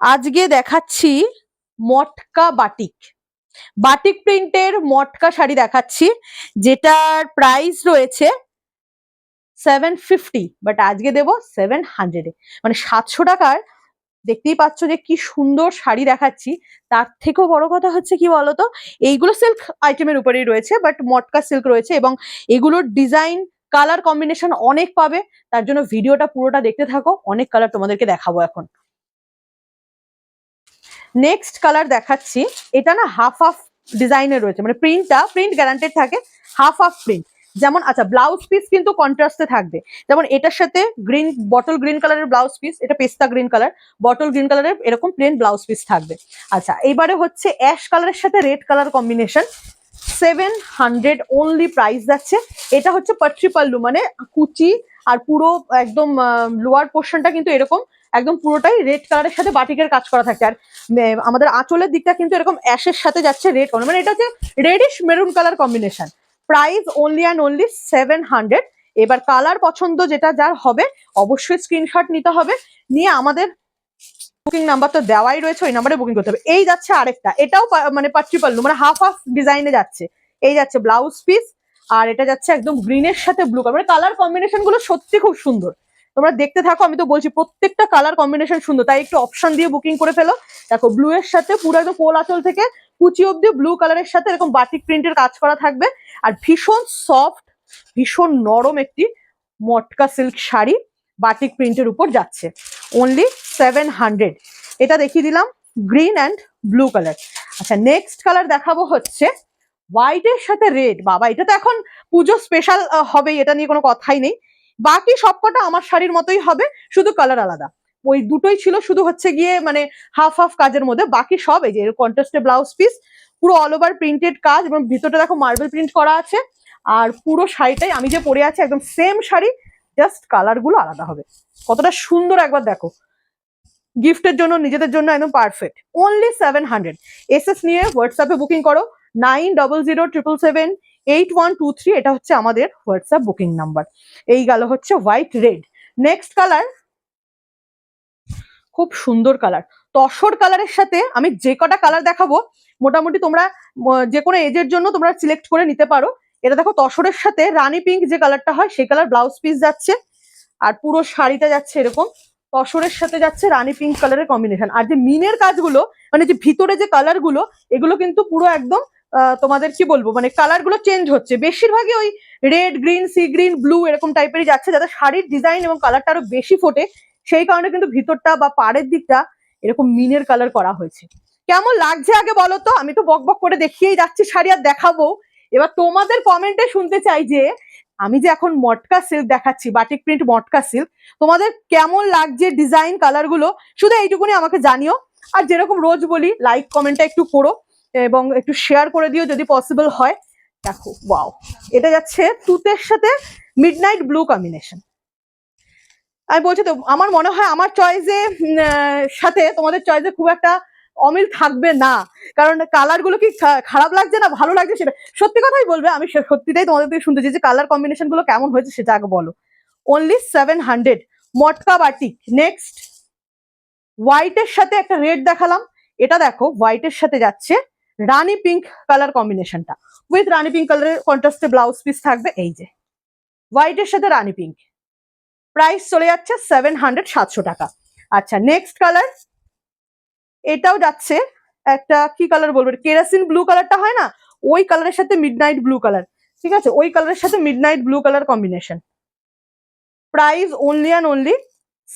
আজকে দেখাচ্ছি মটকা batik. Batik প্রিন্টের মটকা শাড়ি দেখাচ্ছি, যেটার প্রাইস রয়েছে সেভেন ফিফটি বাট আজকে দেবো সেভেন হান্ড্রেডে মানে সাতশো টাকার, দেখতেই পাচ্ছ যে কি সুন্দর শাড়ি দেখাচ্ছি। তার থেকেও বড় কথা হচ্ছে কি বলতো, এইগুলো সিল্ক আইটেমের উপরেই রয়েছে বাট মটকা সিল্ক রয়েছে এবং এগুলোর ডিজাইন কালার কম্বিনেশন অনেক পাবে। তার জন্য ভিডিওটা পুরোটা দেখতে থাকো, অনেক কালার তোমাদেরকে দেখাবো এখন। নেক্সট কালার দেখাচ্ছি। এটা না হাফ হাফ ডিজাইনের রয়েছে। মানে প্রিন্টটা প্রিন্ট গ্যারান্টেড থাকে হাফ হাফ প্রিন্ট যেমন আচ্ছা ব্লাউজ পিস কিন্তু কন্ট্রাস্টে থাকবে। যেমন, এটার সাথে গ্রিন বটল গ্রিন কালারের ব্লাউজ পিস এটা পেস্তা গ্রিন কালার বটল গ্রিন কালারের এরকম প্লেন ব্লাউজ পিস থাকবে। আচ্ছা এইবারে হচ্ছে অ্যাশ কালারের সাথে red colour combination seven hundred only price যাচ্ছে। এটা হচ্ছে পাট্রি পাল্লু মানে কুচি আর পুরো একদম লোয়ার পোর্শনটা কিন্তু এরকম একদম পুরোটাই রেড কালারের সাথে বাটিকের কাজ করা থাকে। আর আমাদের আঁচলের দিকটা কিন্তু এরকম অ্যাশের সাথে যাচ্ছে রেড কালার মানে এটা হচ্ছে reddish maroon colour combination price only and only seven hundred এবার কালার পছন্দ যেটা যার হবে, অবশ্যই স্ক্রিনশট নিতে হবে। নিয়ে আমাদের বুকিং নাম্বার তো দেওয়াই রয়েছে, ওই নাম্বারে বুকিং করতে হবে। এই যাচ্ছে আরেকটা, এটাও মানে পাট্রি পাল্লু মানে হাফ হাফ ডিজাইনে যাচ্ছে। এই যাচ্ছে ব্লাউজ পিস আর এটা যাচ্ছে একদম গ্রিনের সাথে ব্লু কালার মানে কালার কম্বিনেশনগুলো সত্যি খুব সুন্দর। তোমরা দেখতে থাকো, আমি তো বলছি প্রত্যেকটা কালার কম্বিনেশন সুন্দর। তাই একটু অপশন দিয়ে বুকিং করে ফেলো। দেখো ব্লু এর সাথে পুরো একদম কোল আঁচল থেকে কুচি অব্দি ব্লু কালারের সাথে এরকম বাটিক প্রিন্টের কাজ করা থাকবে। আর ভীষণ সফট ভীষণ নরম একটি মটকা সিল্ক শাড়ি বাটিক প্রিন্টের উপর যাচ্ছে। অনলি সেভেন হান্ড্রেড এটা দেখিয়ে দিলাম গ্রিন অ্যান্ড ব্লু কালার আচ্ছা নেক্সট কালার দেখাবো হচ্ছে হোয়াইটের সাথে রেড বাবা, এটা তো এখন পুজো স্পেশাল হবে এটা নিয়ে কোনো কথাই নেই। বাকি সবকটা আমার শাড়ির মতোই হবে, শুধু কালার আলাদা। ওই দুটোই ছিল, শুধু হচ্ছে গিয়ে মানে হাফ হাফ কাজের মধ্যে, বাকি সব এই যে কন্ট্রাস্টে ব্লাউজ পিস পুরো অল ওভার প্রিন্টেড কাজ এবং ভিতরটা দেখো মার্বেল প্রিন্ট করা আছে। আর পুরো শাড়িটাই আমি যে পরে আছি একদম সেম শাড়ি জাস্ট কালারগুলো আলাদা হবে। কতটা সুন্দর একবার দেখো। গিফটের জন্য, নিজেদের জন্য একদম perfect only seven hundred SS নিয়ে হোয়াটসঅ্যাপে বুকিং করো। Nine double zero triple seven eight one two three এটা হচ্ছে আমাদের হোয়াটসঅ্যাপ বুকিং নাম্বার এই গেল হচ্ছে হোয়াইট রেড নেক্সট কালার খুব সুন্দর কালার তসর কালারের সাথে আমি যে কটা কালার দেখাবো, মোটামুটি তোমরা যে কোনো এজের জন্য তোমরা সিলেক্ট করে নিতে পারো। এটা দেখো তসরের সাথে রানী পিঙ্ক যে কালারটা হয়, সেই কালার ব্লাউজ পিস যাচ্ছে, আর পুরো শাড়িটা যাচ্ছে এরকম। তসরের সাথে যাচ্ছে রানী পিঙ্ক কালারের কম্বিনেশন আর যে মিনের কাজগুলো মানে যে ভিতরে যে কালারগুলো, এগুলো কিন্তু পুরো একদম তোমাদের কি বলব? মানে কালারগুলো চেঞ্জ হচ্ছে। বেশিরভাগই ওই red green sea green blue এরকম টাইপেরই যাচ্ছে। যাতে শাড়ির ডিজাইন এবং কালারটা আরও বেশি ফোটে, সেই কারণে কিন্তু ভিতরটা বা পাড়ের দিকটা এরকম মিনের কালার করা হয়েছে। কেমন লাগছে আগে বলো তো? আমি তো বক বক করে দেখিয়েই যাচ্ছি শাড়ি আর দেখাবো। এবার তোমাদের কমেন্টে শুনতে চাই যে, আমি যে এখন মটকা সিল্ক দেখাচ্ছি বাটিক প্রিন্ট মটকা সিল্ক তোমাদের কেমন লাগছে ডিজাইন কালারগুলো? শুধু এইটুকুনি আমাকে জানিও। আর যেরকম রোজ বলি লাইক কমেন্টটা একটু করো। এবং একটু শেয়ার করে দিও যদি পসিবল হয়। দেখো ওয়াও এটা যাচ্ছে তুতের সাথে মিডনাইট ব্লু কম্বিনেশন আমি বলছি তো, আমার মনে হয় আমার চয়েসে সাথে তোমাদের চয়েসে খুব একটা অমিল থাকবে না। কারণ কালারগুলো কি খারাপ লাগছে না ভালো লাগছে সেটা সত্যি কথাই বলবে, আমি সত্যিটাই তোমাদের থেকে শুনতে যে কালার কম্বিনেশনগুলো কেমন হয়েছে সেটা আগে বলো। অনলি সেভেন হান্ড্রেড মটকা বাটিক নেক্সট হোয়াইটের সাথে একটা রেড দেখালাম। এটা দেখো হোয়াইটের সাথে যাচ্ছে রানী পিঙ্ক কালার কম্বিনেশনটা উইথ রানী পিঙ্ক কালারের কন্ট্রাস্টে ব্লাউজ পিস থাকবে এই যে। হোয়াইটের সাথে রানী পিঙ্ক প্রাইস চলে যাচ্ছে সেভেন হান্ড্রেড সাতশো টাকা। আচ্ছা নেক্সট কালার এটাও যাচ্ছে একটা, কি কালার বলব? কেরাসিন ব্লু কালারটা হয় না? ওই কালারের সাথে মিডনাইট ব্লু কালার ঠিক আছে? ওই কালারের সাথে midnight blue colour combination price only and only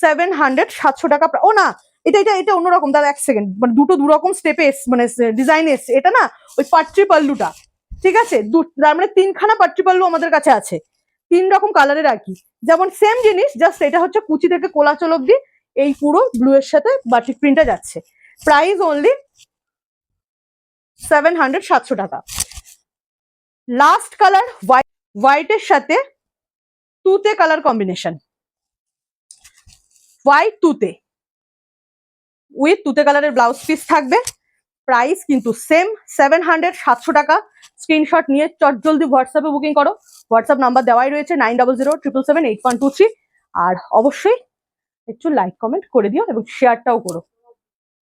seven hundred সাতশো টাকা। ও না এটা এটা এটা অন্যরকম দাদা এক সেকেন্ড মানে দুটো দু রকম স্টেপে মানে ডিজাইন এসছে, এটা না ওই পাট্রি পাল্লুটা, ঠিক আছে? দু- তার মানে তিনখানা পাট্রি পাল্লু আমাদের কাছে আছে, তিন রকম কালারের আর কি, যেমন সেম জিনিস জাস্ট এটা হচ্ছে কুচি থেকে কোলাচল অব্দি এই পুরো ব্লু এর সাথে বাটিক প্রিন্টটা যাচ্ছে প্রাইস অনলি সেভেন হান্ড্রেড সাতশো টাকা লাস্ট কালার হোয়াইট হোয়াইটের সাথে তুতে কালার কম্বিনেশন হোয়াইট তুতে উইথ তুতে কালারের ব্লাউজ পিস থাকবে। প্রাইস কিন্তু সেম সেভেন হান্ড্রেড সাতশো টাকা। স্ক্রিনশট নিয়ে চট জলদি হোয়াটসঅ্যাপে বুকিং করো। হোয়াটসঅ্যাপ নাম্বার দেওয়াই রয়েছে nine double zero triple seven eight one two three আর অবশ্যই একটু লাইক কমেন্ট করে দিও এবং শেয়ারটাও করো।